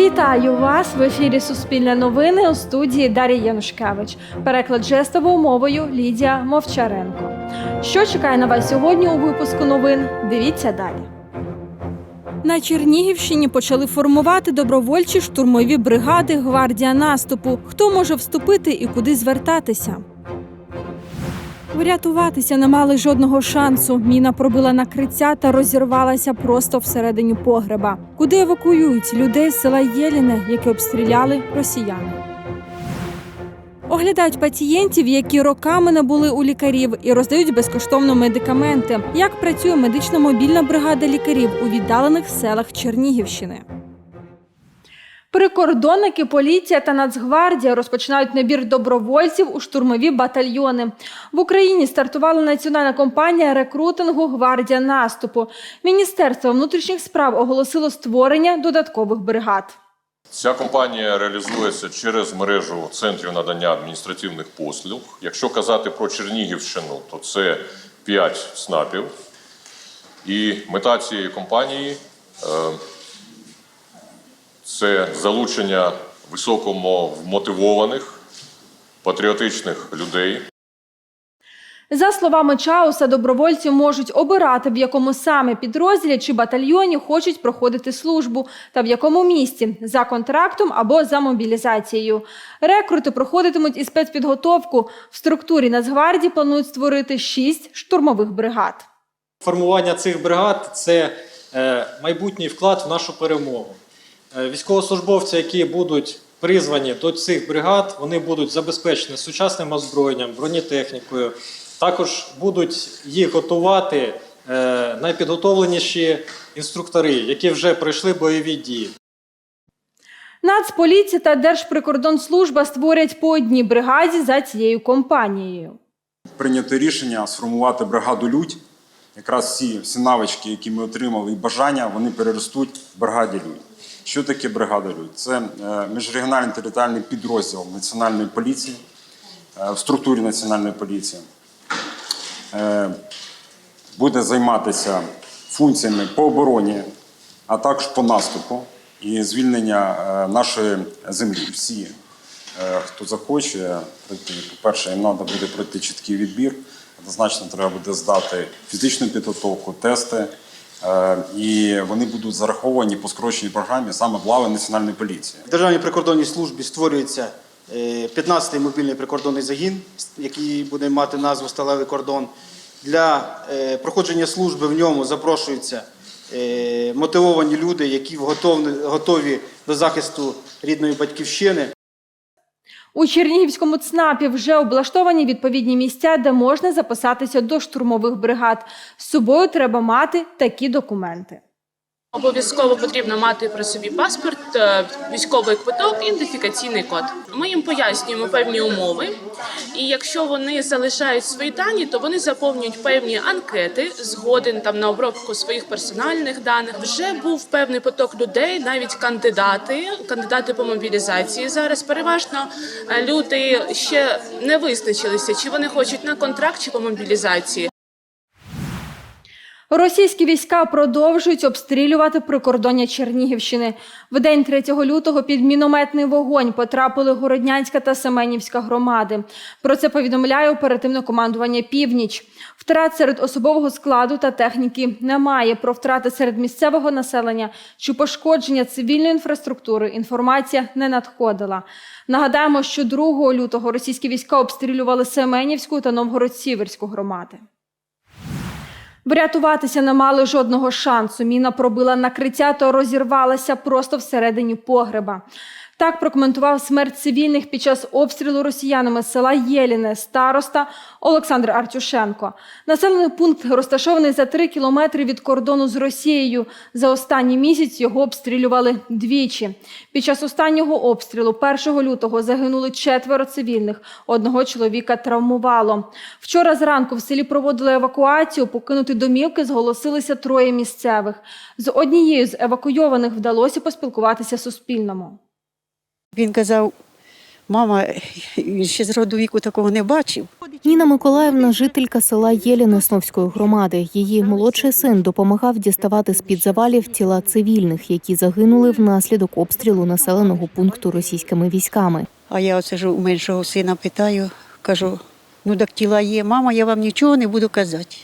Вітаю вас в ефірі Суспільне новини у студії Дар'я Янушкевич. Переклад жестовою мовою Лідія Мовчаренко. Що чекає на вас сьогодні у випуску новин? Дивіться далі. На Чернігівщині почали формувати добровольчі штурмові бригади Гвардія наступу. Хто може вступити і куди звертатися? Врятуватися не мали жодного шансу. Міна пробила накриття та розірвалася просто всередині погреба, куди евакуюють людей з села Єліне, які обстріляли росіяни. Оглядають пацієнтів, які роками не були у лікарів, і роздають безкоштовно медикаменти. Як працює медична мобільна бригада лікарів у віддалених селах Чернігівщини? Прикордонники, поліція та Нацгвардія розпочинають набір добровольців у штурмові батальйони. В Україні стартувала національна компанія рекрутингу Гвардія наступу. Міністерство внутрішніх справ оголосило створення додаткових бригад. Ця компанія реалізується через мережу центрів надання адміністративних послуг. Якщо казати про Чернігівщину, то це 5 СНАПів. І мета цієї компанії е, це залучення високомотивованих, патріотичних людей, За словами Чауса, добровольці можуть обирати, в якому саме підрозділі чи батальйоні хочуть проходити службу та в якому місті за контрактом або за мобілізацією. Рекрути проходитимуть і спецпідготовку. В структурі Нацгвардії планують створити шість штурмових бригад. Формування цих бригад це е, майбутній вклад в нашу перемогу. Е, Військовослужбовці, які будуть призвані до цих бригад, вони будуть забезпечені сучасним озброєнням, бронетехнікою. Також будуть їх готувати е, найпідготовленіші інструктори, які вже пройшли бойові дії. Нацполіція та Держприкордонслужба створять по одній бригаді за цією компанією. прийнято рішення сформувати бригаду Людь. Якраз всі, всі навички, які ми отримали, і бажання, вони переростуть в бригаді Людь. Що таке бригада Людь? Це е, міжрегіональний територіальний підрозділ Національної поліції е, в структурі Національної поліції. Е, Буде займатися функціями по обороні, а також по наступу і звільнення нашої землі. Всі Хто захоче по-перше, їм треба буде пройти чіткий відбір. Однозначно треба буде здати фізичну підготовку, тести, і вони будуть зараховані по скороченій програмі саме в лави Національної поліції. В Державній прикордонній службі створюється е, 15-й мобільний прикордонний загін, який буде мати назву Сталевий кордон. Для е, проходження служби в ньому запрошуються е, мотивовані люди, які готові до захисту рідної батьківщини. У Чернігівському ЦНАПі вже облаштовані відповідні місця, де можна записатися до штурмових бригад. З собою треба мати такі документи. Обов'язково потрібно мати при собі паспорт, е, військовий квиток, ідентифікаційний код. Ми їм пояснюємо певні умови, і якщо вони залишають свої дані, то вони заповнюють певні анкети згоден там на обробку своїх персональних даних. Вже був певний поток людей, навіть кандидати, кандидати по мобілізації. Зараз переважно е, люди ще не визначилися, чи вони хочуть на контракт чи по мобілізації. Російські війська продовжують обстрілювати прикордоння Чернігівщини. В день 3 лютого під мінометний вогонь потрапили Городнянська та Семенівська громади. Про це повідомляє оперативне командування Північ. Втрат серед особового складу та техніки немає. Про втрати серед місцевого населення чи пошкодження цивільної інфраструктури інформація не надходила. Нагадаємо, що 2 лютого російські війська обстрілювали Семенівську та Новгород-Сіверську громади. Врятуватися не мали жодного шансу. Міна пробила накриття та розірвалася просто всередині погреба. Так прокоментував смерть цивільних під час обстрілу росіянами села Єліне староста Олександр Артюшенко. Населений пункт розташований за три кілометри від кордону з Росією. За останній місяць його обстрілювали двічі. Під час останнього обстрілу 1 лютого загинули четверо цивільних. Одного чоловіка травмувало. Вчора зранку в селі проводили евакуацію. Покинути домівки зголосилися троє місцевих. З однією з евакуйованих вдалося поспілкуватися Суспільному. Він казав, мама, він ще з роду віку такого не бачив. Ніна Миколаївна жителька села Єліни Сновської громади. Її молодший син допомагав діставати з під завалів тіла цивільних, які загинули внаслідок обстрілу населеного пункту російськими військами. А я оце ж у меншого сина питаю, кажу, ну так тіла є, мама, я вам нічого не буду казати.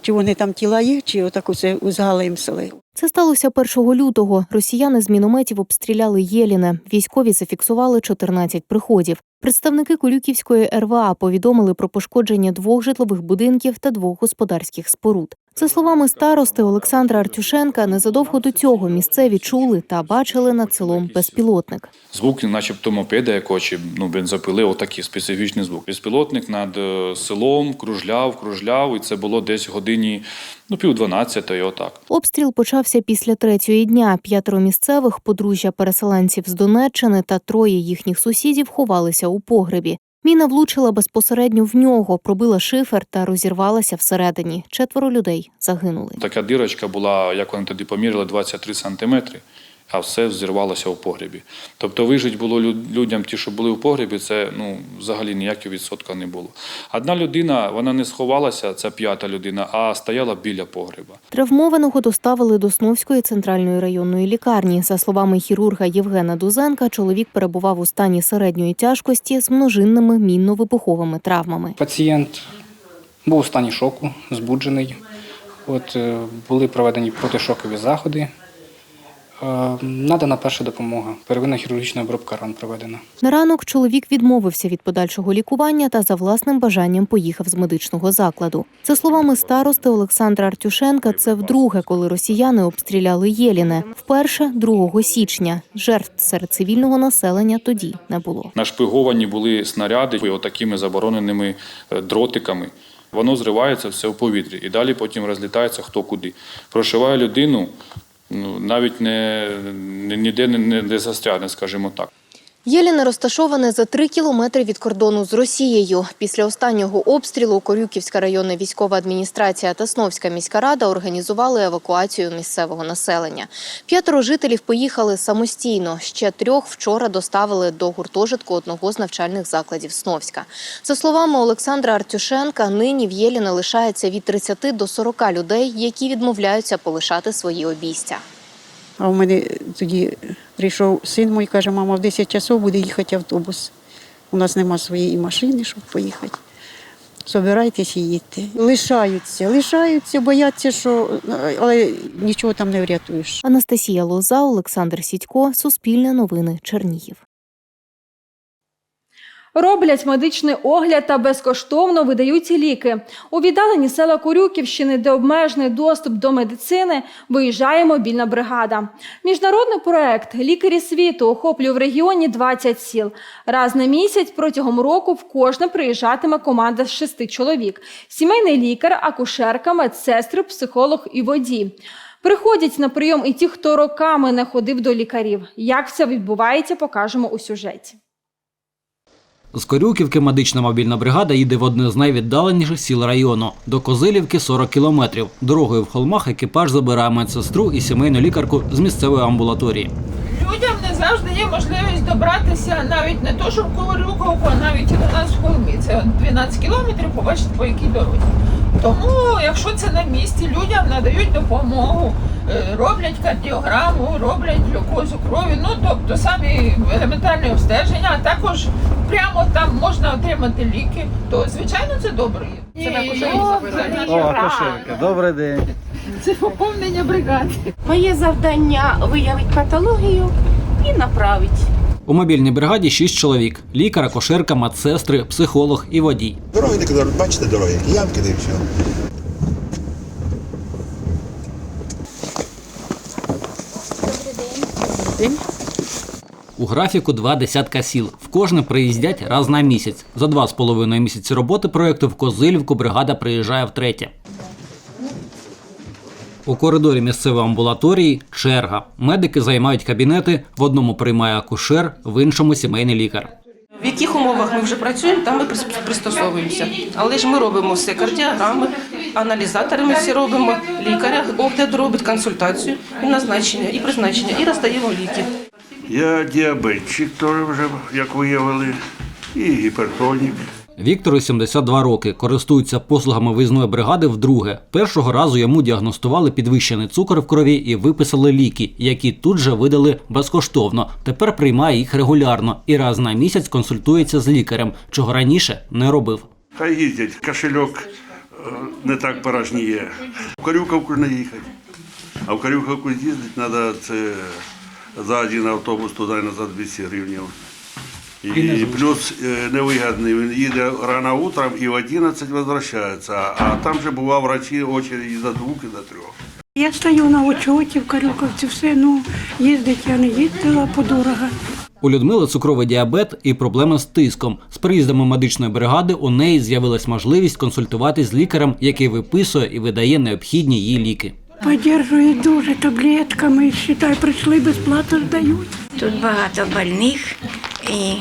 Чи вони там тіла є, чи отак оце узгалим сели. Це сталося 1 лютого. Росіяни з мінометів обстріляли Єліне. Військові зафіксували 14 приходів. Представники Кулюківської РВА повідомили про пошкодження двох житлових будинків та двох господарських споруд. За словами старости Олександра Артюшенка, незадовго до цього місцеві чули та бачили над селом безпілотник. Звук, начебто мопеда, якого чи ну, бензопили, отакий специфічний звук. Безпілотник над е, селом кружляв, кружляв, і це було десь годині ну, пів дванадцятої, отак. Обстріл почався після третьої дня. П'ятеро місцевих подружжя переселенців з Донеччини та троє їхніх сусідів ховалися у погребі. Міна влучила безпосередньо в нього, пробила шифер та розірвалася всередині. Четверо людей загинули. Така дирочка була, як вони тоді поміряли, 23 сантиметри, а все взірвалося у погребі. Тобто вижити було лю- людям, ті, що були в погребі, це ну, взагалі ніякого відсотка не було. Одна людина, вона не сховалася, це п'ята людина, а стояла біля погреба. Травмованого доставили до Сновської центральної районної лікарні. За словами хірурга Євгена Дузенка, чоловік перебував у стані середньої тяжкості з множинними мінно-вибуховими травмами. Пацієнт був у стані шоку, збуджений. От, е, були проведені протишокові заходи. Е, Надана перша допомога. Первинна хірургічна обробка ран проведена. На ранок чоловік відмовився від подальшого лікування та за власним бажанням поїхав з медичного закладу. За словами старости Олександра Артюшенка, це вдруге, коли росіяни обстріляли Єліне. Вперше 2 січня. Жертв серед цивільного населення тоді не було. Нашпиговані були снаряди отакими забороненими е, дротиками. Воно зривається все в повітрі і далі потім розлітається хто куди. Прошиває людину, ну, навіть не, ніде не, не застрягне, скажімо так. Єліне розташоване за три кілометри від кордону з Росією. Після останнього обстрілу Корюківська районна військова адміністрація та Сновська міська рада організували евакуацію місцевого населення. П'ятеро жителів поїхали самостійно. Ще трьох вчора доставили до гуртожитку одного з навчальних закладів Сновська. За словами Олександра Артюшенка, нині в Єліне лишається від 30 до 40 людей, які відмовляються полишати свої обійстя. А в мене тоді прийшов син мій, каже, мама, в 10 часов буде їхати автобус. У нас нема своєї машини, щоб поїхати. Собирайтесь і їдьте. Лишаються, лишаються, бояться, що але нічого там не врятуєш. Анастасія Лоза, Олександр Сідько, Суспільне новини, Чернігів. Роблять медичний огляд та безкоштовно видають ліки. У віддалені села Курюківщини, де обмежений доступ до медицини, виїжджає мобільна бригада. Міжнародний проект Лікарі світу охоплює в регіоні 20 сіл. Раз на місяць протягом року в кожне приїжджатиме команда з шести чоловік: сімейний лікар, акушерка, медсестри, психолог і водій. Приходять на прийом і ті, хто роками не ходив до лікарів. Як це відбувається, покажемо у сюжеті. З Корюківки медична мобільна бригада їде в одне з найвіддаленіших сіл району. До Козилівки 40 кілометрів. Дорогою в холмах екіпаж забирає медсестру і сімейну лікарку з місцевої амбулаторії. Людям не завжди є можливість добратися навіть не то, що в Коварюковку, а навіть і до нас в холмі. Це 12 кілометрів, побачите, по якій дорозі. Тому, якщо це на місці, людям надають допомогу, е, роблять кардіограму, роблять глюкозу крові, ну тобто самі елементарні обстеження, а також прямо там можна отримати ліки, то звичайно це добре. Це на кошельку Добрий день. Це поповнення бригади. Моє завдання виявити патологію і направити. У мобільній бригаді 6 чоловік: лікар, акушерка, медсестри, психолог і водій. Дороги не бачите дороги, які ямки де все. У графіку два десятка сіл. В кожне приїздять раз на місяць. За два з половиною місяці роботи проєкту в Козилівку бригада приїжджає втретє. У коридорі місцевої амбулаторії черга. Медики займають кабінети. В одному приймає акушер, в іншому сімейний лікар. В яких умовах ми вже працюємо, там ми прис- пристосовуємося. Але ж ми робимо все кардіограми, аналізатори ми всі робимо, лікаря огляд робить консультацію і назначення, і призначення, і роздаємо ліки. Я діабетчик теж вже, як виявили. і гіпертонік. Віктору 72 роки. Користується послугами виїзної бригади вдруге. Першого разу йому діагностували підвищений цукор в крові і виписали ліки, які тут же видали безкоштовно. Тепер приймає їх регулярно і раз на місяць консультується з лікарем, чого раніше не робив. Хай їздять, кошельок е, не так порожніє. В Карюковку не їхати. А в Карюковку їздити треба це за один автобус туди назад 200 гривень. І, плюс е, невигідний, він їде рано утром і в 11 возвращається, а там же бував врачі очереди до двох і до трьох. Я стою на очоті в Карюковці, все, ну, їздить я не їздила подорого. У Людмили цукровий діабет і проблеми з тиском. З приїздами медичної бригади у неї з'явилась можливість консультуватись з лікарем, який виписує і видає необхідні їй ліки. Поддержують дуже таблетками, считай, прийшли, безплатно здають. Тут багато больних і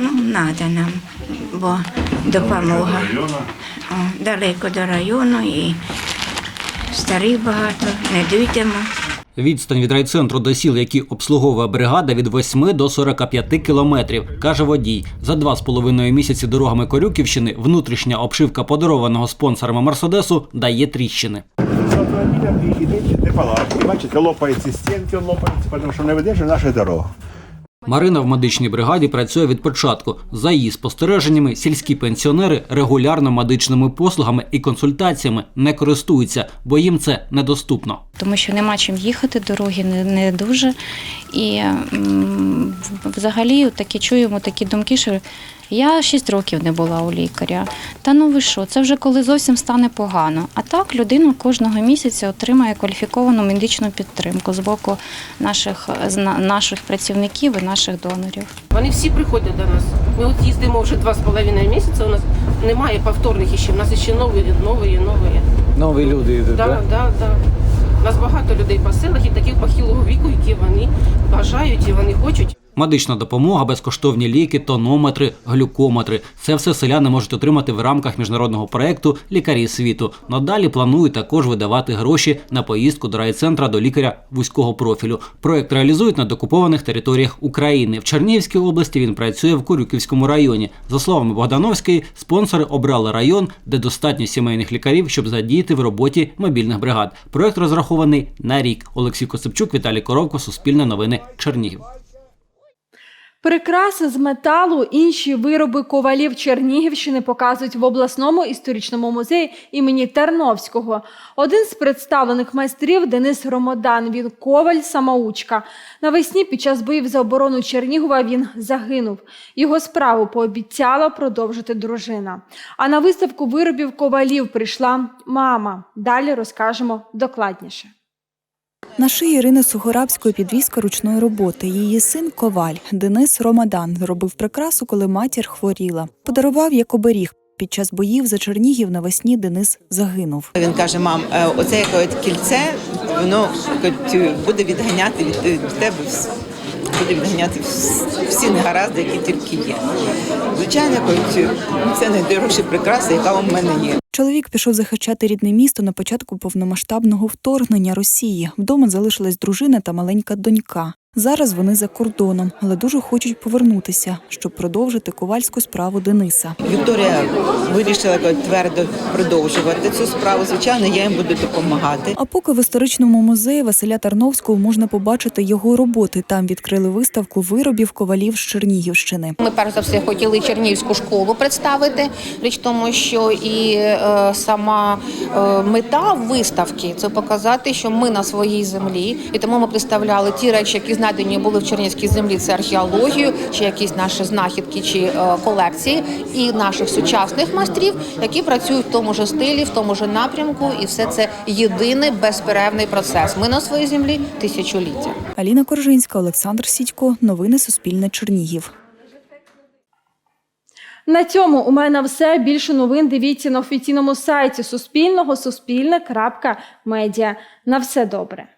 ну, треба нам, бо допомога. О, далеко до району і старих багато, не дійдемо. Відстань від райцентру до сіл, які обслуговує бригада, від 8 до 45 кілометрів, каже водій. За два з половиною місяці дорогами Корюківщини внутрішня обшивка подарованого спонсорами Мерседесу дає тріщини. Автомобілям ідуть неполадки. Бачите, лопаються стінки, лопаються, тому що не видержує наша дорога. Марина в медичній бригаді працює від початку. За її спостереженнями, сільські пенсіонери регулярно медичними послугами і консультаціями не користуються, бо їм це недоступно. Тому що нема чим їхати, дороги не, не дуже. І м, взагалі такі чуємо такі думки, що я 6 років не була у лікаря. Та ну ви що, це вже коли зовсім стане погано. А так людина кожного місяця отримає кваліфіковану медичну підтримку з боку наших, зна- наших працівників і наших донорів. Вони всі приходять до нас. Ми от їздимо вже два з половиною місяця. У нас немає повторних іще. У нас ще нові, нові, нові. Нові люди йдуть. Да, да, да. У нас багато людей по селах і таких похилого віку, які вони бажають і вони хочуть. Медична допомога, безкоштовні ліки, тонометри, глюкометри. Це все селяни можуть отримати в рамках міжнародного проекту Лікарі світу. Надалі планують також видавати гроші на поїздку до райцентра до лікаря вузького профілю. Проект реалізують на докупованих територіях України. В Чернігівській області він працює в Курюківському районі. За словами Богдановської, спонсори обрали район, де достатньо сімейних лікарів, щоб задіяти в роботі мобільних бригад. Проект розрахований на рік. Олексій Коцепчук, Віталій Коровко, Суспільне новини, Чернігів. Прикраси з металу, інші вироби ковалів Чернігівщини показують в обласному історичному музеї імені Тарновського. Один з представлених майстрів Денис Ромодан. Він коваль самоучка. Навесні під час боїв за оборону Чернігова він загинув. Його справу пообіцяла продовжити дружина. А на виставку виробів ковалів прийшла мама. Далі розкажемо докладніше. На шиї Ірини Сухорабської підвізка ручної роботи. Її син Коваль Денис Ромадан зробив прикрасу, коли матір хворіла. Подарував як оберіг. Під час боїв за Чернігів навесні Денис загинув. Він каже: мам, е, оце як кільце, воно буде відганяти від, від тебе вс- буде всі негаразди, які тільки є. Звичайно, це найдорожча прикраса, яка у мене є. Чоловік пішов захищати рідне місто на початку повномасштабного вторгнення Росії. Вдома залишилась дружина та маленька донька. Зараз вони за кордоном, але дуже хочуть повернутися, щоб продовжити ковальську справу Дениса. Вікторія вирішила твердо продовжувати цю справу. Звичайно, я їм буду допомагати. А поки в історичному музеї Василя Тарновського можна побачити його роботи. Там відкрили виставку виробів ковалів з Чернігівщини. Ми перш за все хотіли Чернігівську школу представити, річ тому, що і е, сама е, мета виставки це показати, що ми на своїй землі, і тому ми представляли ті речі, які знайдені були в Чернігівській землі, це археологію, чи якісь наші знахідки, чи е, колекції, і наших сучасних майстрів, які працюють в тому ж стилі, в тому ж напрямку, і все це єдиний безперервний процес. Ми на своїй землі тисячоліття. Аліна Коржинська, Олександр Сідько. Новини Суспільне Чернігів. На цьому у мене все. Більше новин дивіться на офіційному сайті Суспільного Суспільне.Медіа. На все добре.